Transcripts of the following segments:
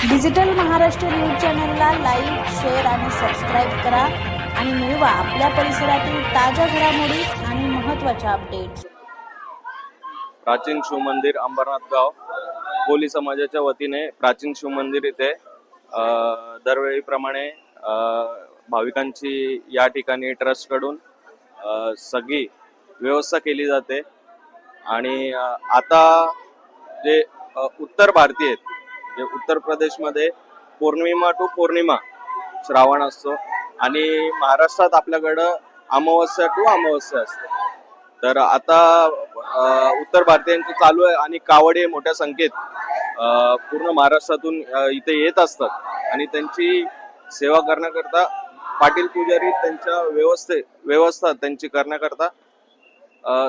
Digital Maharashtra news चॅनलला like share आणि subscribe करा आणि मिळवा आपल्या परिसरातील ताज्या घडामोडी आणि महत्त्वाच्या अपडेट्स प्राचीन शिवमंदिर अंबरनाथ गाव कोली समाजाच्या वतीने प्राचीन शिवमंदिर इथे दरवेळीप्रमाणे भाविकांची या ठिकाणी ट्रस्टकडून सगळी व्यवस्था केली जाते. आणि आता जे उत्तर भारतीय आहेत जे उत्तर प्रदेशमध्ये पौर्णिमा टू पौर्णिमा श्रावण असतो आणि महाराष्ट्रात आपल्याकडं अमावस्या टू अमावस्या असते. तर आता उत्तर भारतीयांचं चालू आहे आणि कावडे मोठ्या संख्येत पूर्ण महाराष्ट्रातून इथे येत असतात आणि त्यांची सेवा करण्याकरता पाटील पुजारी त्यांच्या व्यवस्थे व्यवस्था त्यांची करण्याकरता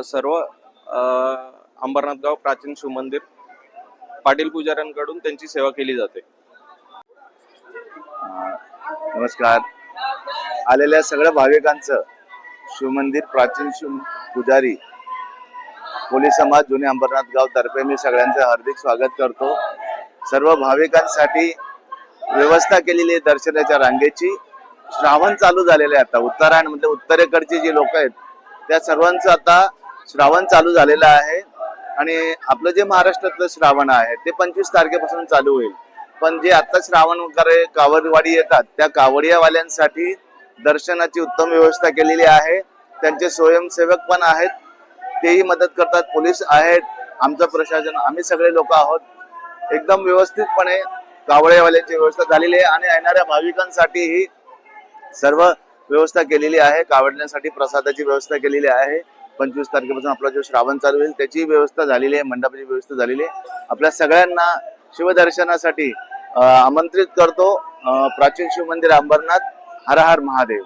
सर्व अंबरनाथ गाव प्राचीन शिवमंदिर पाटील पुजाऱ्यांकडून त्यांची सेवा केली जाते. नमस्कार. आलेल्या सगळ्या भाविकांचं शिवमंदिर प्राचीन शिव पुजारी पोलीस समाज जुने अंबरनाथ गाव तर्फे मी सगळ्यांचं हार्दिक स्वागत करतो. सर्व भाविकांसाठी व्यवस्था केलेली आहे दर्शनाच्या रांगेची. श्रावण चालू झालेले आहे आता. उत्तरायण म्हणजे उत्तरेकडची जी लोक आहेत त्या सर्वांचं आता श्रावण चालू झालेलं आहे. आणि आपलं जे महाराष्ट्रातलं श्रावण आहे ते पंचवीस तारखेपासून चालू होईल. पण जे आता श्रावण वगैरे कावडवाडी येतात त्या कावडियावाल्यांसाठी दर्शनाची उत्तम व्यवस्था केलेली आहे. त्यांचे स्वयंसेवक पण आहेत. तेही मदत करतात. पोलीस आहेत. आमचं प्रशासन आम्ही सगळे लोक आहोत. एकदम व्यवस्थितपणे कावळेवाल्यांची व्यवस्था झालेली आहे आणि येणाऱ्या भाविकांसाठीही सर्व व्यवस्था केलेली आहे. कावडण्यासाठी प्रसादाची व्यवस्था केलेली आहे. पंचवीस तारखेपासून आपला जो श्रावण चालू होईल त्याची व्यवस्था झालेली आहे मंडपाची व्यवस्था झालेली आहे. आपल्या सगळ्यांना शिवदर्शनासाठी आमंत्रित करतो प्राचीन शिव मंदिर अंबरनाथ हर हर महादेव.